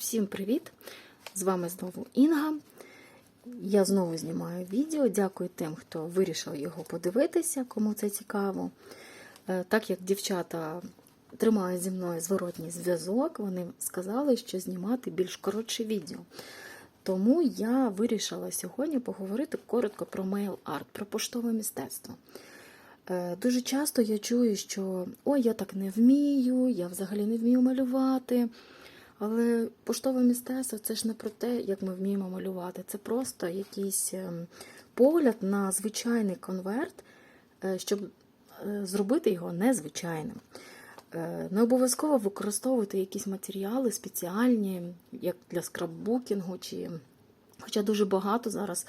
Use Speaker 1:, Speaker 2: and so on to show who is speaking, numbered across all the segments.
Speaker 1: Всім привіт! З вами знову Інга. Я знову знімаю відео. Дякую тим, хто вирішив його подивитися, кому це цікаво. Е, Так як дівчата тримають зі мною зворотній зв'язок, вони сказали, що знімати більш коротше відео. Тому я вирішила сьогодні поговорити коротко про мейл-арт, про поштове мистецтво. Е, Дуже часто я чую, що ой, я так не вмію, я взагалі не вмію малювати. Але поштове мистецтво це ж не про те, як ми вміємо малювати. Це просто якийсь ем, погляд на звичайний конверт, е, щоб е, зробити його незвичайним. Е, Не обов'язково використовувати якісь матеріали спеціальні, як для скраббукінгу, чи хоча дуже багато зараз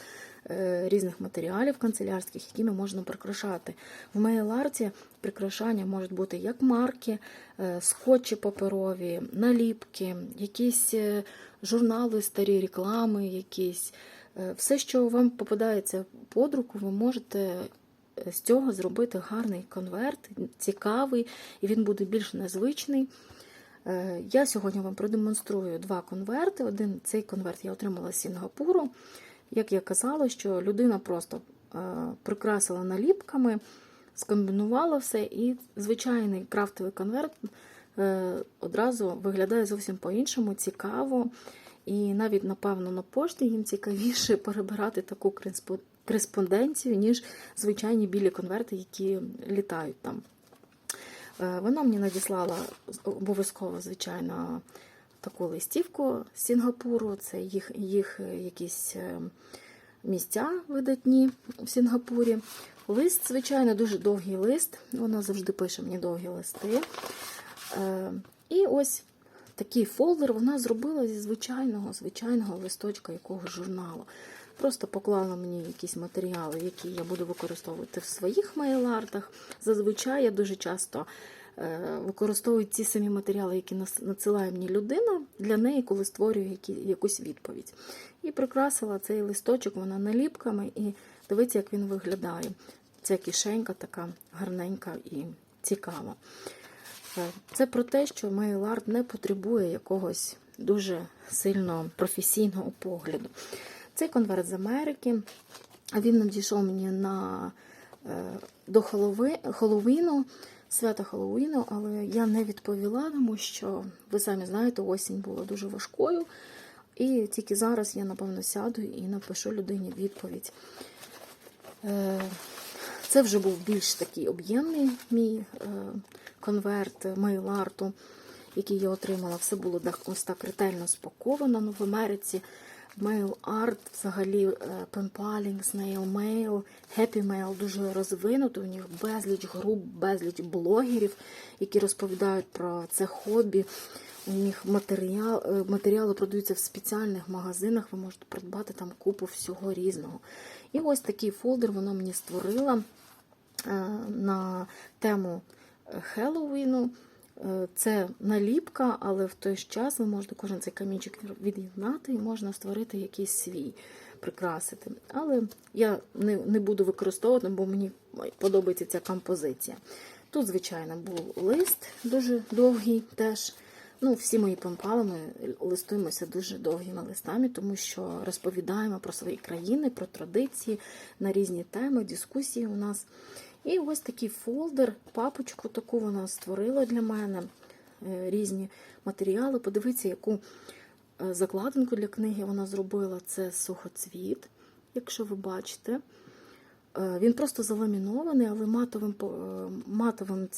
Speaker 1: е, різних матеріалів канцелярських, якими можна прикрашати. В мейл-арті прикрашання можуть бути як марки, е, скотчі паперові, наліпки, якісь е, журнали, старі реклами, якісь. Е, Все, що вам попадається под руку, ви можете е, з цього зробити гарний конверт, цікавий, і він буде більш незвичний. Е, Я сьогодні вам продемонструю два конверти. Один цей конверт я отримала з Сінгапуру. Як я казала, що людина просто е, прикрасила наліпками, скомбінувала все, і звичайний крафтовий конверт е, одразу виглядає зовсім по-іншому, цікаво. І навіть, напевно, на пошті їм цікавіше перебирати таку кореспонденцію, ніж звичайні білі конверти, які літають там. Е, Вона мені надіслала обов'язково, звичайно, таку листівку з Сінгапуру. Це їх, їх е, якісь е, місця видатні в Сінгапурі. Лист, звичайно, дуже довгий лист. Вона завжди пише мені довгі листи. І ось такий фолдер вона зробила зі звичайного, звичайного листочка якогось журналу. Просто поклала мені якісь матеріали, які я буду використовувати в своїх мейл-артах. Зазвичай я дуже часто е, використовую ті самі матеріали, які надсилає мені людина для неї, коли створюю якусь відповідь. І прикрасила цей листочок вона наліпками, і дивіться, як він виглядає. Ця кишенька така гарненька і цікава. Е, Це про те, що мейл-арт не потребує якогось дуже сильно професійного погляду. Цей конверт з Америки. Він надійшов мені на, е, до Хеллоуі- Свята Хеллоуіну, але я не відповіла, тому що, ви самі знаєте, осінь була дуже важкою. І тільки зараз я, напевно, сяду і напишу людині відповідь. Е, Це вже був більш такий об'ємний мій е, конверт мейл-арту, який я отримала. Все було ось так ретельно спаковано. Ну, в Америці мейл-арт, взагалі е, пенпалінг, snail mail, happy mail дуже розвинуто. У них безліч груп, безліч блогерів, які розповідають про це хобі. У них матеріал, е, матеріали продаються в спеціальних магазинах, ви можете придбати там купу всього різного. І ось такий фолдер вона мені створила е, на тему Хеллоуіну. Е, Це наліпка, але в той ж час ви можете кожен цей камінчик від'єднати і можна створити якийсь свій, прикрасити. Але я не, не буду використовувати, бо мені подобається ця композиція. Тут, звичайно, був лист дуже довгий теж. Ну, всі мої пампали ми листуємося дуже довгими листами, тому що розповідаємо про свої країни, про традиції на різні теми, дискусії у нас. І ось такий фолдер, папочку таку вона створила для мене, е, різні матеріали. Подивіться, яку е, закладинку для книги вона зробила. Це сухоцвіт, якщо ви бачите. Е, Він просто заламінований, але матовим, матовим,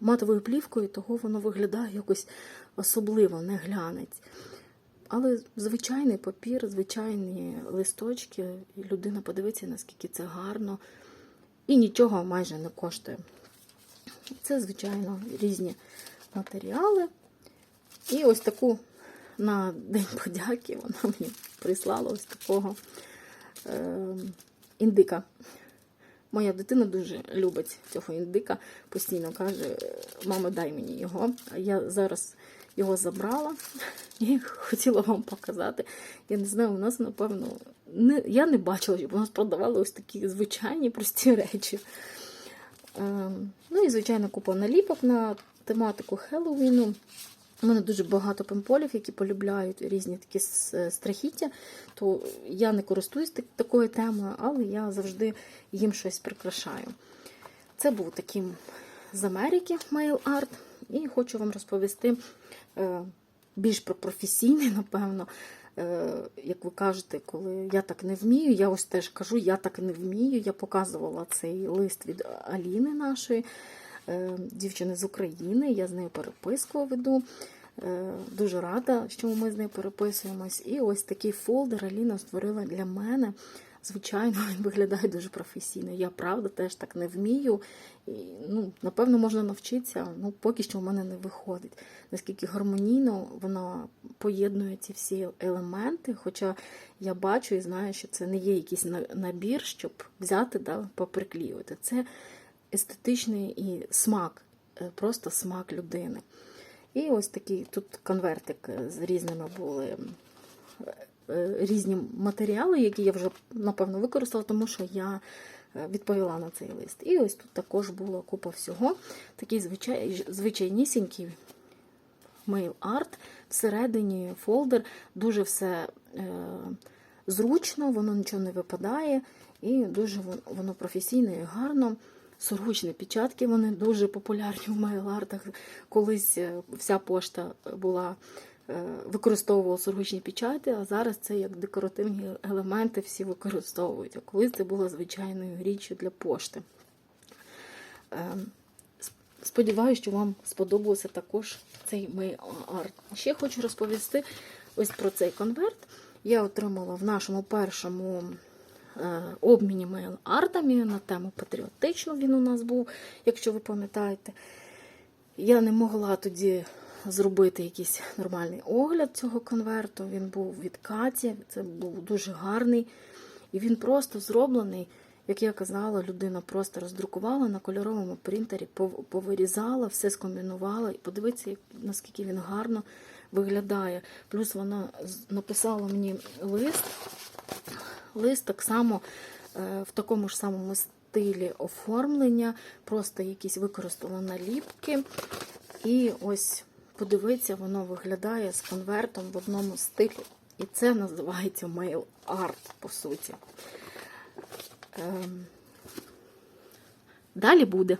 Speaker 1: матовою плівкою, того воно виглядає якось особливо, не глянець. Але звичайний папір, звичайні листочки, і людина подивиться, наскільки це гарно. І нічого майже не коштує. Це, звичайно, різні матеріали. І ось таку на День подяки вона мені прислала ось такого е, індика. Моя дитина дуже любить цього індика, постійно каже: мама, дай мені його. Я зараз його забрала і хотіла вам показати. Я не знаю, у нас, напевно, не, я не бачила, щоб у нас продавали ось такі звичайні прості речі. Ем, ну і, звичайно, купа наліпок на тематику Хеллоуіну. У мене дуже багато пемполів, які полюбляють різні такі страхіття, то я не користуюсь так- такою темою, але я завжди їм щось прикрашаю. Це був такий з Америки Mail Art, і хочу вам розповісти більш про професійний, напевно. Е, Як ви кажете, коли я так не вмію, я ось теж кажу, я так не вмію. Я показувала цей лист від Аліни нашої е, дівчини з України. Я з нею переписку веду. Е, Дуже рада, що ми з нею переписуємось. І ось такий фолдер Аліна створила для мене. Звичайно, виглядає дуже професійно. Я правда теж так не вмію. І, ну, напевно, можна навчитися. Ну, поки що в мене не виходить. Наскільки гармонійно вона поєднує ці всі елементи. Хоча я бачу і знаю, що це не є якийсь набір, щоб взяти да, поприклеювати. Це естетичний і смак, е, просто смак людини. І ось такий тут конвертик з різними були е, різні матеріали, які я вже напевно використала, тому що я е, відповіла на цей лист. І ось тут також була купа всього. Такий звичай, звичайнісінький mail арт. Всередині фолдер, дуже все е, зручно, воно нічого не випадає, і дуже воно, воно професійно і гарно. Сургучні печатки, вони дуже популярні в мейл-артах. Колись е, вся пошта була е, використовувала сургучні печати, а зараз це як декоративні елементи всі використовують. А колись це було звичайною річчю для пошти. Ем, с- Сподіваюся, що вам сподобався також цей мейл-арт. Ще хочу розповісти ось про цей конверт. Я отримала в нашому першому е, обміні мейл-артами на тему патріотичну. Він у нас був, якщо ви пам'ятаєте. Я не могла тоді зробити якийсь нормальний огляд цього конверту. Він був від Каті, це був дуже гарний. І він просто зроблений, як я казала, людина просто роздрукувала на кольоровому принтері, повирізала, все скомбінувала. І подивіться, наскільки він гарно виглядає. Плюс вона написала мені лист. Лист так само е, в такому ж самому стилі оформлення, просто якісь використала наліпки. І ось подивіться, воно виглядає з конвертом в одному стилі. І це називається mail арт, по суті. Ем, Далі буде.